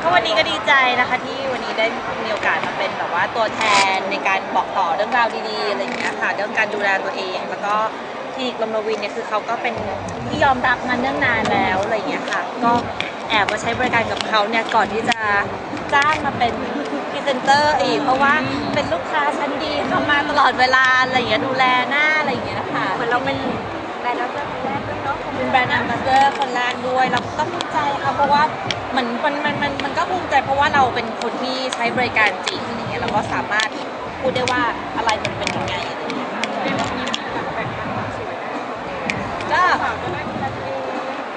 ก็วันนี้ก็ดีใจนะคะที่วันนี้ได้มีโอกาสมาเป็นแบบว่าตัวแทนในการบอกต่อเรื่องราวดีๆอะไรอย่างเงี้ยค่ะเรื่องการดูแลตัวเอง แล้วก็คลินิกลมนวินเนี่ยคือเขาก็เป็นที่ยอมรับมาเนื่องนานแล้วอะไรอย่างเงี้ยค่ะ ก็แอบมาใช้บริการกับเขาเนี่ยก่อนที่จะจ้างมาเป็นพรีเซนเตอร์อีก เพราะว่าเป็นลูกค้าชั้นดีเข้ามาตลอดเวลาอะไรอย่างเงี้ยดูแลหน้าอะไรอย่างเงี้ยนะคะเหมือนเราเป็นแบรนด์เรา เลือกคนแรกด้วยเนาะเป็นแบรนด์แอมบาสเดอร์คนแรกด้วยเราก็ภูมิใจค่ะเพราะว่าเหมือนมันมันมันมันก็ภูมิใจเพราะว่าเราเป็นคนที่ใช้บริการจริงอะไรเงี้ยเราก็สามารถพูดได้ว่าอะไรมันเป็นยังไงอะไรเงี้ยค่ะก็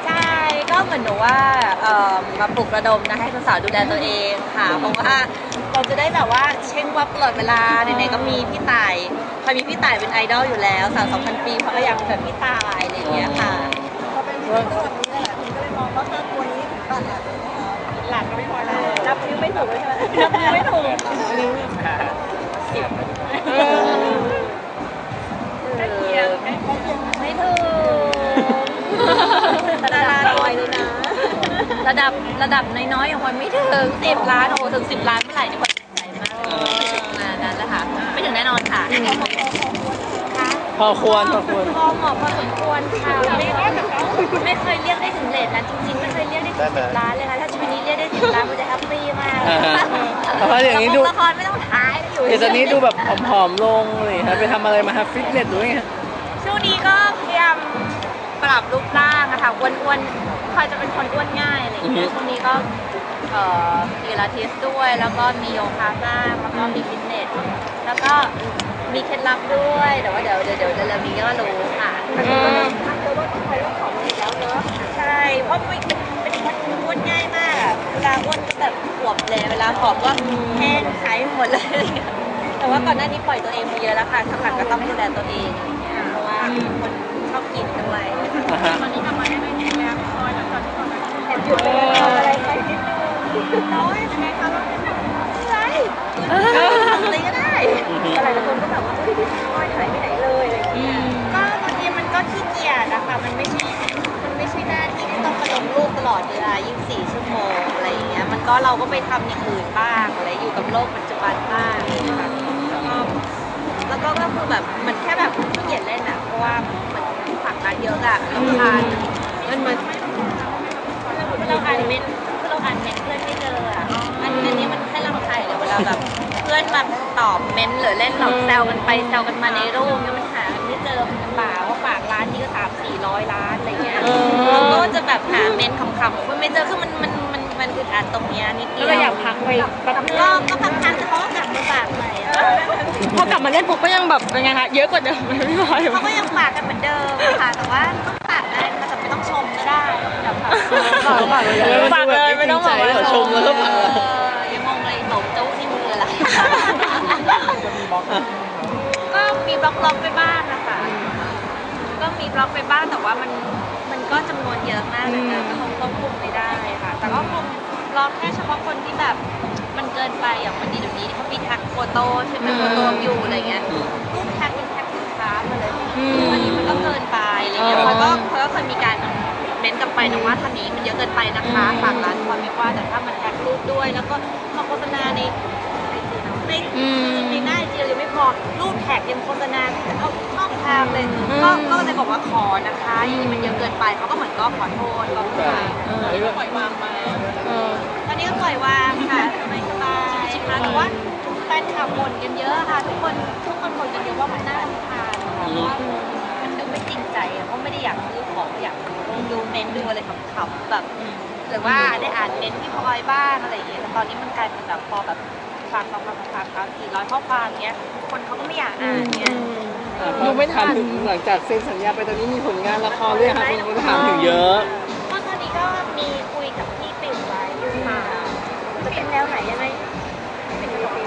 ใช่ก็เหมือนหนูว่าเอ่อมาปลุกระดมนะให้สาวๆดูแลตัวเองค่ะเพราะว่าเราจะได้แบบว่าเช็คว่าตลอดเวลาไหนๆก็มีพี่ต่ายพอมีพี่ต่ายเป็นไอดอลอยู่แล้วสาวสองพันปีเขาก็อยากเป็นพี่ต่ายอะไรอย่างเงี้ยค่ะ ถูกเลยใช่ไหมนับนิ้วไม่ถูกใกล้เคียงใกล้เคียงไม่ถูกระดับลอยเลยนะ ระดับระดับน้อยๆอย่างคนไม่ถึงสิบล้านโอ้โหถึงสิบล้านเมื่อไหร่นี่คนใจมากไม่ถึงขนาดนั้นแหล้วค่ะไม่ถึงแน่นอนค่ะ พอควรพอควรพอเหมาะพอสมควรค่ะไม่ไม่เคยเรียกได้ถึงเลทนั้นจริงๆไม่เคยเรียกได้ถึงสิบล้านเลยค่ะถ้าชีวิตนี้เรียกได้สิบล้านมันจะแฮปปี้มากอ่าฮะเพราะอย่างนี้ดูละครไม่ต้องถ่ายอยู่เดี๋ยวตอนนี้ดูแบบผอมๆลงอะไรอย่างเลยครับไปทำอะไรมาครับฟิตเนสหรือไงฮะช่วงนี้ก็พยายามปรับรูปร่างนะคะอ้วนๆพลอยจะเป็นคนอ้วนง่ายอะไรอย่างเงี้ยช่วงนี้ก็เอ่อมีลาทิสด้วย แล้วก็มีโยคะบ้างแล้วก็มีฟิตเนสแล้วก็ มีเคล็ดลับด้วย แต่ว่าเดี๋ยวเดี๋ยวเดี๋ยวเดี๋ยวมีก็รู้ค่ะทางตัวรถไฟรถของอีกแล้วเนาะใช่เพราะเป็นเป็นคนอ้วนง่ายมากอะเวลาอ้วนก็แบบขวบเลยเวลาผอมก็แห้งไขหมดเลย แต่ว่าก่อนหน้านี้ปล่อยตัวเองมาเยอะแล้วค่ะสักพักก็ต้องดูแลตัวเองอะไรอย่างเงี้ยเพราะว่าคนชอบกินด้วยอ่าฮะตอนนี้ทำมาได้ไม่แข็งแรงพอยหลังจากที่ก่อนหน้านี้แอบหยุดไปเลยทำอะไรไปนิดนึงน้อยยังไงคะไม่อะไรก็ได้ ไปทำอย่างอื่นบ้างอะไรอยู่กับโลกปัจจุบันบ้างค่ะแล้วก็แล้วก็ก็คือแบบมันแค่แบบขี้เกียจเล่นอะเพราะว่ามันฝากงานเยอะอะรำคาญมันเหมือนเราอ่านเมนต์คือเราอ่านเมนต์เพื่อนไม่เจออะอันนี้อันนี้มันแค่รำคาญเลยเวลาแบบเพื่อนมาตอบเมนต์หรือเล่นหลอกแซวกันไปแซวกันมาในรูปเนี่ยมันหากันไม่เจอมันลำบากว่าฝากร้านนี้ก็สามสี่ร้อยล้านอะไรเงี้ยเราก็จะแบบหาเมนต์ขำๆมันไม่เจอคือมันมัน มันมันอึดอัดตรงเนี้ยนิดเดียวก็เลยอยากพักไปแป๊บนึงก็ก็พักๆแต่เขาก็กลับมาฝากใหม่อะพอกลับมาเล่นปุ๊บก็ยังแบบเป็นไงคะเยอะกว่าเดิมไหมพี่พลอยเขาก็ยังฝากกันเหมือนเดิมค่ะแต่ว่าต้องฝากได้นะคะแต่ไม่ต้องชมก็ได้แบบฝากฝากเลยฝากเลยไม่ต้องบอกว่าใจชมแล้วก็ฝากเออยังมองเลยโตโจ้นี่มืออะไรก็มีบล็อกล็อกไปบ้างนะคะก็มีบล็อกไปบ้างแต่ว่ามันมันก็จำนวนเยอะมากเลยนะก็คงควบคุมไม่ได้ค่ะ แค่เฉพาะคนที่แบบมันเกินไปอย่างวันนี้เดี๋ยวนี้เขามีแท็กโฟโต้ใช่ไหมโฟโต้อยู่อะไรเงี้ยรูปแท็กเป็นแท็กสินค้ามาเลยอันนี้มันก็เกินไปอะไรเงี้ยเขาก็เขาก็เคยมีการเม้นต์กลับไปนะว่าท่านนี้มันเยอะเกินไปนะคะฝากร้านความไม่ว่าแต่ถ้ามันแท็กรูปด้วย แล้วก็มาโฆษณาในในในหน้าจีเรายังไม่พอรูปแท็กยังโฆษณาเอาช่องทางเลยก็ก็เลยบอกว่าขอนะคะอย่างนี้มันเยอะเกินไปเขาก็เหมือนก็ขอโทษก็ไม่ปล่อยวางไป ตอนนี้ก็ปล่อยวางค่ะสบายสบายค่ะแต่ว่าแฟนคลับบ่นกันเยอะค่ะ ทุกคนทุกคนบ่นกันเยอะว่ามันน่ารำคาญค่ะเพราะว่ามันดูไม่จริงใจอะเพราะไม่ได้อยากซื้อของอยากดูเมนต์ดูอะไรขำๆแบบหรือว่าได้อ่านเมนต์ที่พลอยบ้างอะไรอย่างเงี้ยแต่ตอนนี้มันกลายเป็นแบบพอแบบฟังฟังฟังฟังฟังสี่ร้อยข้อความเงี้ยคนเขาก็ไม่อยากอ่านเงี้ย ดูไม่ทัน ถึงหลังจากเซ็นสัญญาไปตอนนี้มีผลงานละครด้วยครับคนก็ถามถึงเยอะ ก็ตอนนี้ก็มีคุยกับพี่ปิ่นไว้ค่ะ จะ เป็นแนวไหนยังไง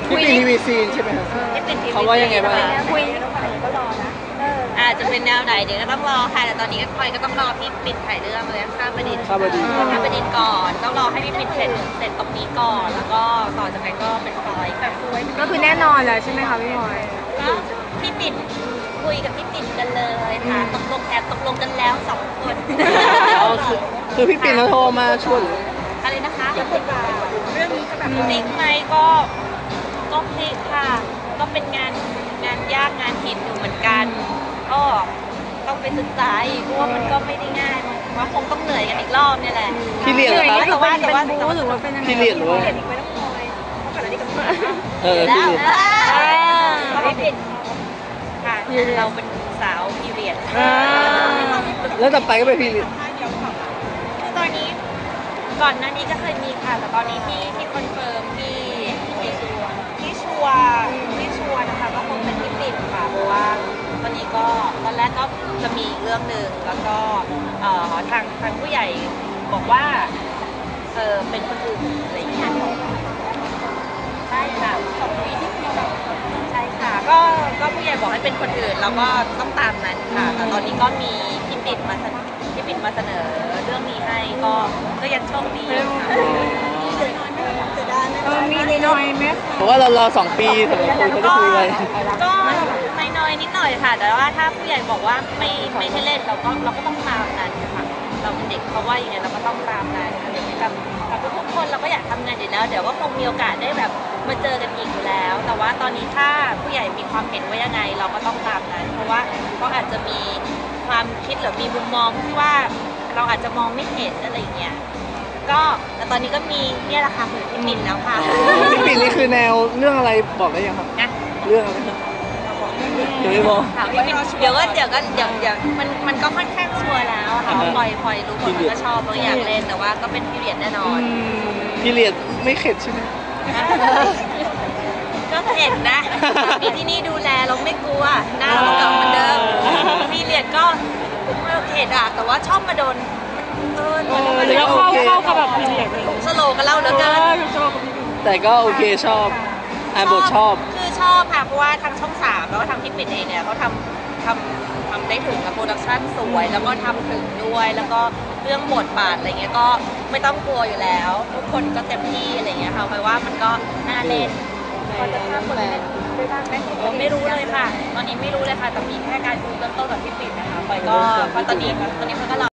พี่ปีทีวีซีนใช่ไหมครับพี่ปิ่นเขาว่ายังไงบ้าง คุยน้องฝ่ายก็รอนะเอออาจจะเป็นแนวไหนเดี๋ยวก็ต้องรอค่ะแต่ตอนนี้ก็พลอยก็ต้องรอพี่ปิ่นถ่ายเรื่องเลยข้ามประดิษฐ์ข้ามประดิษฐ์ ข้ามประดิษฐ์ก่อนต้องรอให้พี่ปิ่นเสร็จเสร็จตรงนี้ก่อนแล้วก็ต่อจากนั้นก็เป็นพลอยแบบคุยก็คือแน่นอนแล้วใช่ไหมคะพี่พลอยก็พี่ปิ่นคุยกับพี่ปิ่นกันเลยค่ะตกลงแอบตกลงกันแล้วสองคนอ๋อคือคือพี่ปิ่นเขาโทรมาชวน อะไรนะคะจะเป็นการ พลิกไหมก็ก็พลิกค่ะ ก็เป็นงานงานยากงานหินอยู่เหมือนกัน ก็ต้องไปศึกษาอีกเพราะว่ามันก็ไม่ได้ง่ายมันว่าคงต้องเหนื่อยกันอีกรอบเนี่ยแหละพี่เรียนเหรอครับแต่ว่าแต่ว่าเป็นแต่บู๊ว่าหรือว่าเป็นยังไงพี่เรียนหรือว่าเห็นอีกไหมน้องพลอยเพราะก่อนหน้านี้กับพี่เออแล้พี่วเรียนก็ไม่ผิดค่ะเราเป็นสาวพีเรียดอ่าแล้วต่อไปก็ไปพี่เรียนคือตอนนี้ ก่อนหน้านี้ก็เคยมีค่ะ แต่ตอนนี้ที่ที่คอนเฟิร์มที่ที่ชัวร์ที่ชัวร์ที่ชัวร์นะคะก็คงเป็นที่ปิดค่ะ เพราะว่าตอนนี้ก็ตอนแรกก็จะมีอีกเรื่องหนึ่งแล้วก็เอ่อทางทางผู้ใหญ่บอกว่าเออเป็นคนอื่นอะไรอย่างเงี้ยใช่ค่ะสองปีที่คุยกับใช่ค่ะ ก็ก็ผู้ใหญ่บอกให้เป็นคนอื่น แล้วก็ต้องตามนั้นค่ะ แต่ตอนนี้ก็มีพี่ปิดมาเสนอพี่ปิดมาเสนอ เรื่องนี้ให้ก็ก็ยังโชคดีอยู่ค่ะเสียดายไหมเออมีน้อยๆไหมเพราะว่าเรารอสองปีสำหรับคนเขาจะคุยไว้ก็น้อยๆนิดหน่อยค่ะ แต่ว่าถ้าผู้ใหญ่บอกว่าไม่ไม่ให้เล่นเราก็เราก็ต้องตามนั้นค่ะเราเป็นเด็กเขาว่าอย่างไงเราก็ต้องตามนั้นอะไรอย่างเงี้ยกับกับทุกๆคนเราก็อยากทำงานอยู่แล้ว เดี๋ยวก็คงมีโอกาสได้แบบมาเจอกันอีกอยู่แล้ว แต่ว่าตอนนี้ถ้าผู้ใหญ่มีความเห็นว่ายังไง เราก็ต้องตามนั้น เพราะว่าเขาอาจจะมีความคิดหรือมีมุมมองที่ว่า เราอาจจะมองไม่เห็นอะไรอย่างเงี้ยก็แต่ตอนนี้ก็มีเนี่ยแหละค่ะคือพี่มินแล้วค่ะพี่ปิ่นนี่คือแนวเรื่องอะไรบอกได้ยังครับ นะเรื่องอะไรครับเดี๋ยวไม่บอก ถามพี่มินเดี๋ยวก็เดี๋ยวก็เดี๋ยวเดี๋ยวมันมันก็ค่อนข้างชัวร์แล้วอะค่ะว่าปล่อยปล่อยรู้ผลมันก็ชอบมันก็อยากเล่นแต่ว่าก็เป็นพีเรียดแน่นอน พี่เรียนไม่เข็ดใช่ไหม ก็เห็นนะ มีที่นี่ดูแลเราไม่กลัว หน้าเราเก่าเหมือนเดิม พีเรียดก็ไม่ เห็นอะแต่ว่าชอบมาโดนเออมันมันแล้วเข้าเข้ากับแบบพีเรียดเลยสโลกับเราเหลือเกินชอบกับพี่แต่ก็โอเคชอบอ่านบทชอบ คือชอบค่ะเพราะว่าทางช่องสามแล้วก็ทางพี่ปิ่นเองเนี่ยเขาทำทำทำได้ถึงกับโปรดักชั่นสวย แล้วก็ทำถึงด้วยแล้วก็เรื่องบทบาทอะไรเงี้ยก็ไม่ต้องกลัวอยู่แล้ว ทุกคนก็เต็มที่อะไรเงี้ยค่ะเพราะว่ามันก็น่าเล่นพอจะทราบคนเป็น ไปบ้างไหมผมไม่รู้เลยค่ะ ตอนนี้ไม่รู้เลยค่ะ แต่มีแค่การดูเริ่มต้นกับพี่ปิดนนะคะปอยก็ตอนนี้ตอนนี้เขาก็รอ